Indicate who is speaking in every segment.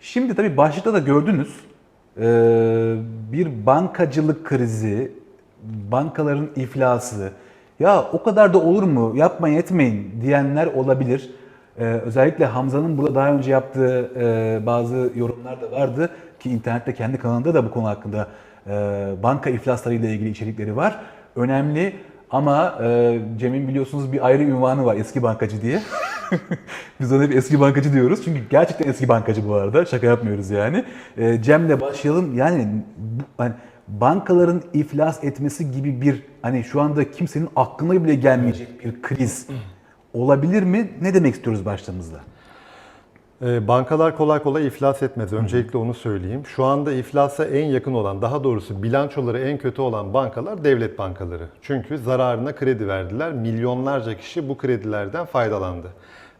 Speaker 1: Şimdi tabii başlıkta da gördünüz e, bir bankacılık krizi, bankaların iflası. Ya o kadar da olur mu yapmayın etmeyin diyenler olabilir. E, özellikle Hamza'nın burada daha önce yaptığı e, bazı yorumlar da vardı ki internette kendi kanalında da bu konu hakkında banka iflasları ile ilgili içerikleri var. Önemli ama e, Cem'in biliyorsunuz bir ayrı ünvanı var eski bankacı diye. Biz ona hep eski bankacı diyoruz. Çünkü gerçekten eski bankacı bu arada. Şaka yapmıyoruz yani. E, Cem'le başlayalım. Yani bu, hani bankaların iflas etmesi gibi bir hani şu anda kimsenin aklına bile gelmeyecek bir kriz olabilir mi? Ne demek istiyoruz başlığımızda?
Speaker 2: Ee, Bankalar kolay kolay iflas etmez. Öncelikle onu söyleyeyim. Şu anda iflasa en yakın olan, daha doğrusu bilançoları en kötü olan bankalar devlet bankaları. Çünkü zararına kredi verdiler. Milyonlarca kişi bu kredilerden faydalandı.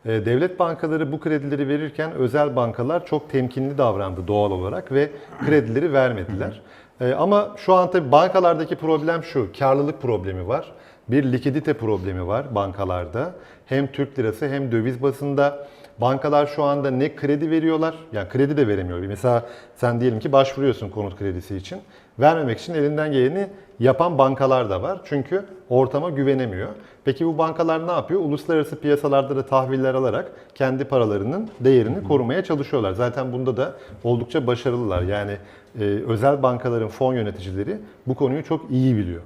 Speaker 2: Ee, Devlet bankaları bu kredileri verirken özel bankalar çok temkinli davrandı doğal olarak ve kredileri vermediler. Ee, Ama şu an tabii bankalardaki problem şu, karlılık problemi var. Bir likidite problemi var bankalarda. Hem Türk lirası hem döviz basında. Bankalar şu anda ne kredi veriyorlar, yani kredi de veremiyor. Mesela sen diyelim ki başvuruyorsun konut kredisi için. Vermemek için elinden geleni yapan bankalar da var. Çünkü ortama güvenemiyor. Peki bu bankalar ne yapıyor? Uluslararası piyasalarda da tahviller alarak kendi paralarının değerini korumaya çalışıyorlar. Zaten bunda da oldukça başarılılar. Yani e, özel bankaların fon yöneticileri bu konuyu çok iyi biliyor.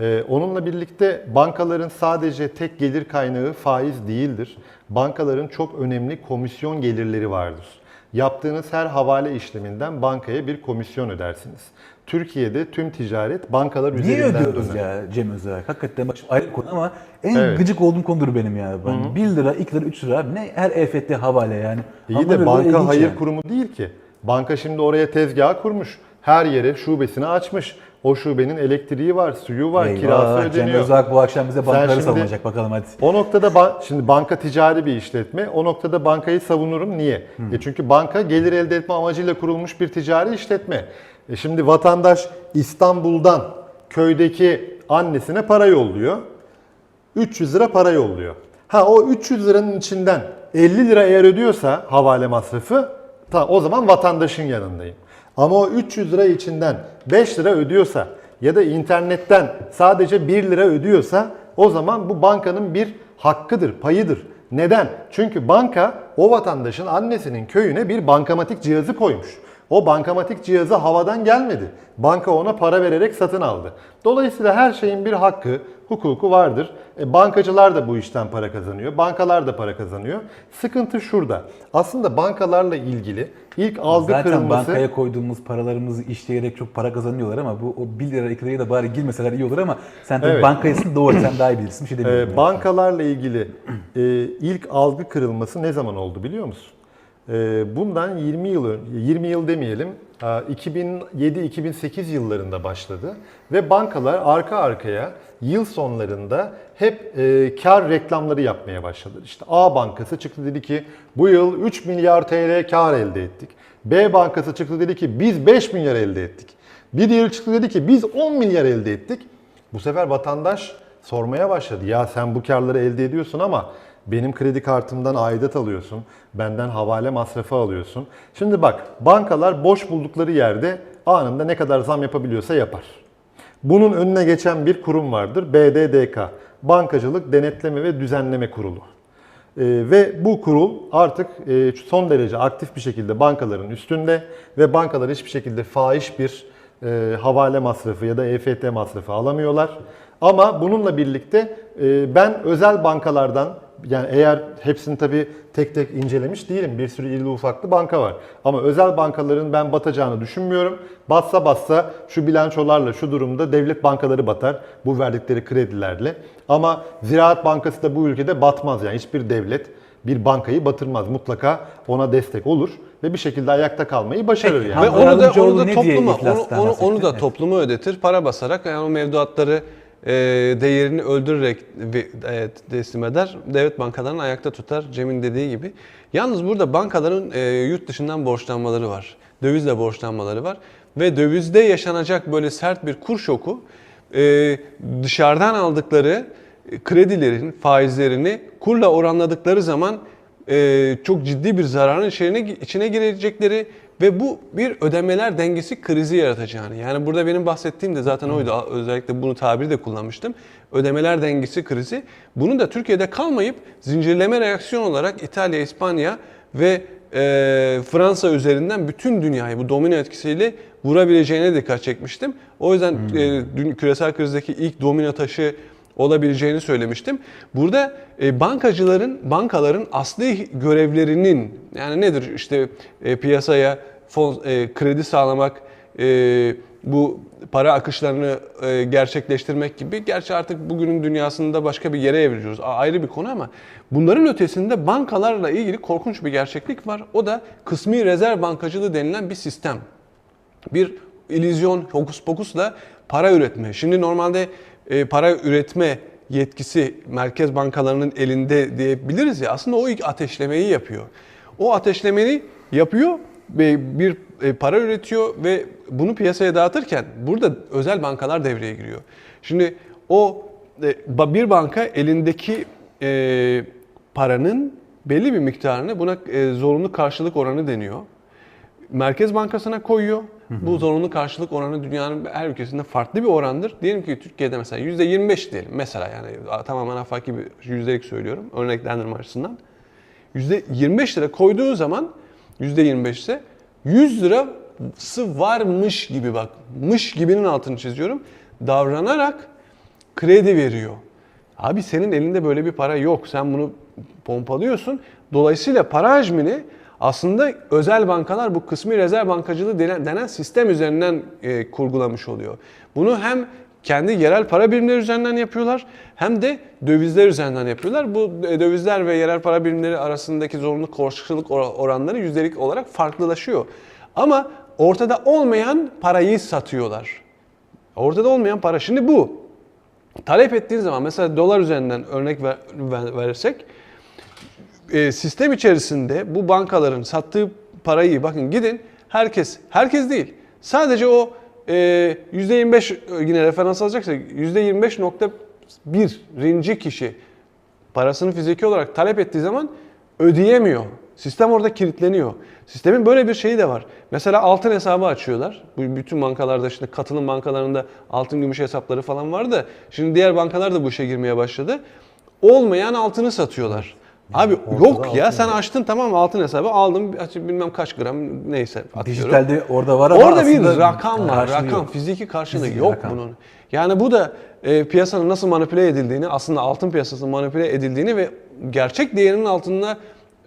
Speaker 2: Ee, onunla birlikte bankaların sadece tek gelir kaynağı faiz değildir. Bankaların çok önemli komisyon gelirleri vardır. Yaptığınız her havale işleminden bankaya bir komisyon ödersiniz. Türkiye'de tüm ticaret bankalar
Speaker 1: Niye
Speaker 2: üzerinden
Speaker 1: ödüyoruz
Speaker 2: döner.
Speaker 1: ya Cem Özer? Hakikaten bak ayrı konu ama en
Speaker 2: Evet.
Speaker 1: gıcık olduğum konudur benim ya. Ben 1 lira, 2 lira, 3 lira ne her EFT havale yani.
Speaker 2: İyi
Speaker 1: Anlamıyorum,
Speaker 2: de
Speaker 1: böyle
Speaker 2: banka hayır
Speaker 1: yani.
Speaker 2: kurumu değil ki. Banka şimdi oraya tezgah kurmuş. Her yere şubesini açmış. O şubenin elektriği var, suyu var,
Speaker 1: Eyvah,
Speaker 2: kirası
Speaker 1: Cem
Speaker 2: ödeniyor.
Speaker 1: Özak bu akşam bize bankaları
Speaker 2: şimdi-
Speaker 1: savunacak bakalım hadi.
Speaker 2: O noktada ban- şimdi banka ticari bir işletme. O noktada bankayı savunurum. Niye? E çünkü banka gelir elde etme amacıyla kurulmuş bir ticari işletme. E şimdi vatandaş İstanbul'dan köydeki annesine para yolluyor. 300 lira para yolluyor. Ha o 300 liranın içinden 50 lira eğer ödüyorsa havale masrafı ta o zaman vatandaşın yanındayım. Ama o 300 lira içinden 5 lira ödüyorsa ya da internetten sadece 1 lira ödüyorsa o zaman bu bankanın bir hakkıdır, payıdır. Neden? Çünkü banka o vatandaşın annesinin köyüne bir bankamatik cihazı koymuş. O bankamatik cihazı havadan gelmedi. Banka ona para vererek satın aldı. Dolayısıyla her şeyin bir hakkı, hukuku vardır. E, bankacılar da bu işten para kazanıyor. Bankalar da para kazanıyor. Sıkıntı şurada. Aslında bankalarla ilgili ilk algı
Speaker 1: Zaten
Speaker 2: kırılması...
Speaker 1: bankaya koyduğumuz paralarımızı işleyerek çok para kazanıyorlar ama bu o 1 lira 2 liraya da bari girmeseler iyi olur ama sen tabii
Speaker 2: Evet.
Speaker 1: bankayısın doğru sen daha iyi bilirsin bir şey demiyorum.
Speaker 2: Ee,
Speaker 1: yani.
Speaker 2: bankalarla ilgili e, ilk algı kırılması ne zaman oldu biliyor musun? Ee, bundan 20 yıl ön- 20 yıl demeyelim. 2007-2008 yıllarında başladı ve bankalar arka arkaya yıl sonlarında hep e, kar reklamları yapmaya başladılar. İşte A bankası çıktı dedi ki bu yıl 3 milyar TL kar elde ettik. B bankası çıktı dedi ki biz 5 milyar elde ettik. Bir diğeri çıktı dedi ki biz 10 milyar elde ettik. Bu sefer vatandaş sormaya başladı. Ya sen bu karları elde ediyorsun ama benim kredi kartımdan aidat alıyorsun. Benden havale masrafı alıyorsun. Şimdi bak bankalar boş buldukları yerde anında ne kadar zam yapabiliyorsa yapar. Bunun önüne geçen bir kurum vardır. BDDK. Bankacılık Denetleme ve Düzenleme Kurulu. Ee, ve bu kurul artık e, son derece aktif bir şekilde bankaların üstünde ve bankalar hiçbir şekilde fahiş bir e, havale masrafı ya da EFT masrafı alamıyorlar. Ama bununla birlikte e, ben özel bankalardan yani eğer hepsini tabii tek tek incelemiş değilim. Bir sürü irili ufaklı banka var. Ama özel bankaların ben batacağını düşünmüyorum. Batsa batsa şu bilançolarla şu durumda devlet bankaları batar. Bu verdikleri kredilerle. Ama Ziraat Bankası da bu ülkede batmaz. Yani hiçbir devlet bir bankayı batırmaz. Mutlaka ona destek olur ve bir şekilde ayakta kalmayı başarır
Speaker 1: Peki,
Speaker 2: yani.
Speaker 3: Ve onu da, onu da topluma, onu, onu, onu da topluma ödetir. Para basarak yani o mevduatları değerini öldürerek e, teslim eder. Devlet bankalarını ayakta tutar Cem'in dediği gibi. Yalnız burada bankaların e, yurt dışından borçlanmaları var. Dövizle borçlanmaları var. Ve dövizde yaşanacak böyle sert bir kur şoku e, dışarıdan aldıkları kredilerin faizlerini kurla oranladıkları zaman e, çok ciddi bir zararın içine girecekleri ve bu bir ödemeler dengesi krizi yaratacağını. Yani burada benim bahsettiğim de zaten oydu. Özellikle bunu tabiri de kullanmıştım. Ödemeler dengesi krizi. Bunu da Türkiye'de kalmayıp zincirleme reaksiyon olarak İtalya, İspanya ve e, Fransa üzerinden bütün dünyayı bu domino etkisiyle vurabileceğine dikkat çekmiştim. O yüzden e, dün küresel krizdeki ilk domino taşı olabileceğini söylemiştim. Burada e, bankacıların, bankaların asli görevlerinin yani nedir işte e, piyasaya fon, e, kredi sağlamak, e, bu para akışlarını e, gerçekleştirmek gibi. Gerçi artık bugünün dünyasında başka bir yere evriliyoruz. A- Ayrı bir konu ama bunların ötesinde bankalarla ilgili korkunç bir gerçeklik var. O da kısmi rezerv bankacılığı denilen bir sistem bir illüzyon, hokus pokusla para üretme. Şimdi normalde e, para üretme yetkisi merkez bankalarının elinde diyebiliriz ya aslında o ilk ateşlemeyi yapıyor. O ateşlemeyi yapıyor ve bir e, para üretiyor ve bunu piyasaya dağıtırken burada özel bankalar devreye giriyor. Şimdi o e, bir banka elindeki e, paranın belli bir miktarını buna zorunlu karşılık oranı deniyor. Merkez Bankası'na koyuyor. Bu zorunlu karşılık oranı dünyanın her ülkesinde farklı bir orandır. Diyelim ki Türkiye'de mesela %25 diyelim. Mesela yani tamamen afaki bir yüzdelik söylüyorum örneklendirme açısından. %25 lira koyduğu zaman %25 ise 100 lirası varmış gibi bak. Mış gibinin altını çiziyorum. Davranarak kredi veriyor. Abi senin elinde böyle bir para yok. Sen bunu pompalıyorsun. Dolayısıyla para hacmini aslında özel bankalar bu kısmi rezerv bankacılığı denen, sistem üzerinden e, kurgulamış oluyor. Bunu hem kendi yerel para birimleri üzerinden yapıyorlar hem de dövizler üzerinden yapıyorlar. Bu e, dövizler ve yerel para birimleri arasındaki zorunlu karşılık or- oranları yüzdelik olarak farklılaşıyor. Ama ortada olmayan parayı satıyorlar. Ortada olmayan para. Şimdi bu talep ettiğin zaman mesela dolar üzerinden örnek ver, ver- verirsek e, sistem içerisinde bu bankaların sattığı parayı bakın gidin herkes herkes değil sadece o e, %25 yine referans alacaksak %25.1 rinci kişi parasını fiziki olarak talep ettiği zaman ödeyemiyor. Sistem orada kilitleniyor. Sistemin böyle bir şeyi de var. Mesela altın hesabı açıyorlar. Bu bütün bankalarda işte katılım bankalarında altın gümüş hesapları falan var da şimdi diğer bankalar da bu işe girmeye başladı. Olmayan altını satıyorlar. Abi
Speaker 2: ortada
Speaker 3: yok ya
Speaker 2: altın
Speaker 3: sen
Speaker 2: yok.
Speaker 3: açtın tamam mı altın hesabı aldım bilmem kaç gram neyse atıyorum.
Speaker 1: Dijitalde orada var ama
Speaker 3: Orada bir rakam var. Rakam,
Speaker 1: yok.
Speaker 3: fiziki karşılığı
Speaker 1: Fiziki
Speaker 3: yok
Speaker 1: rakam.
Speaker 3: bunun. Yani bu da e, piyasanın nasıl manipüle edildiğini, aslında altın piyasasının manipüle edildiğini ve gerçek değerinin altında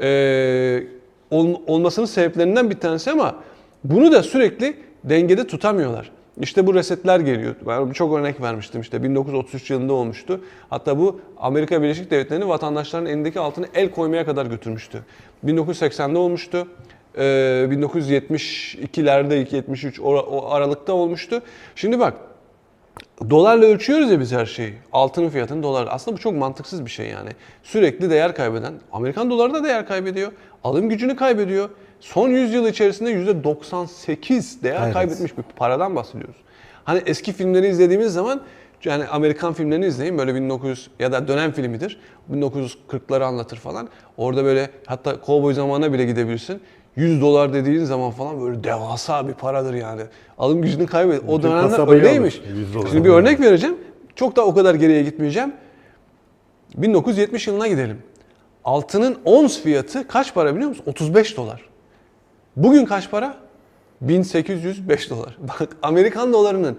Speaker 3: e, ol- olmasının sebeplerinden bir tanesi ama bunu da sürekli dengede tutamıyorlar. İşte bu resetler geliyor. Ben çok örnek vermiştim işte 1933 yılında olmuştu. Hatta bu Amerika Birleşik Devletleri'nin vatandaşların elindeki altını el koymaya kadar götürmüştü. 1980'de olmuştu. Ee, 1972'lerde 73 o, aralıkta olmuştu. Şimdi bak dolarla ölçüyoruz ya biz her şeyi. Altının fiyatını dolar. Aslında bu çok mantıksız bir şey yani. Sürekli değer kaybeden. Amerikan doları da değer kaybediyor. Alım gücünü kaybediyor. Son 100 yıl içerisinde %98 değer
Speaker 1: Evet.
Speaker 3: kaybetmiş bir paradan bahsediyoruz. Hani eski filmleri izlediğimiz zaman yani Amerikan filmlerini izleyin böyle 1900 ya da dönem filmidir. 1940'ları anlatır falan. Orada böyle hatta kovboy zamanına bile gidebilirsin. 100 dolar dediğin zaman falan böyle devasa bir paradır yani. Alım gücünü kaybediyor. O
Speaker 2: kasabayı
Speaker 3: öyleymiş.
Speaker 2: alır, 100 dolar.
Speaker 3: Şimdi bir örnek vereceğim. Çok da o kadar geriye gitmeyeceğim. 1970 yılına gidelim. Altının ons fiyatı kaç para biliyor musun? 35 dolar. Bugün kaç para? 1805 dolar. Bak Amerikan dolarının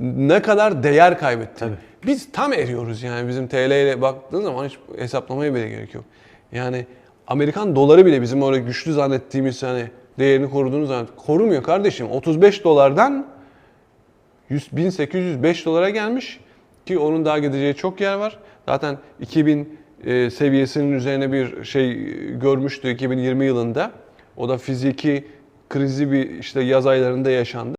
Speaker 3: ne kadar değer kaybetti. Biz tam eriyoruz yani bizim TL ile baktığın zaman hiç hesaplamaya bile gerek yok. Yani Amerikan doları bile bizim orada güçlü zannettiğimiz hani değerini koruduğunu zannet korumuyor kardeşim. 35 dolardan 100, 1805 dolara gelmiş ki onun daha gideceği çok yer var. Zaten 2000 e, seviyesinin üzerine bir şey e, görmüştü 2020 yılında. O da fiziki krizi bir işte yaz aylarında yaşandı.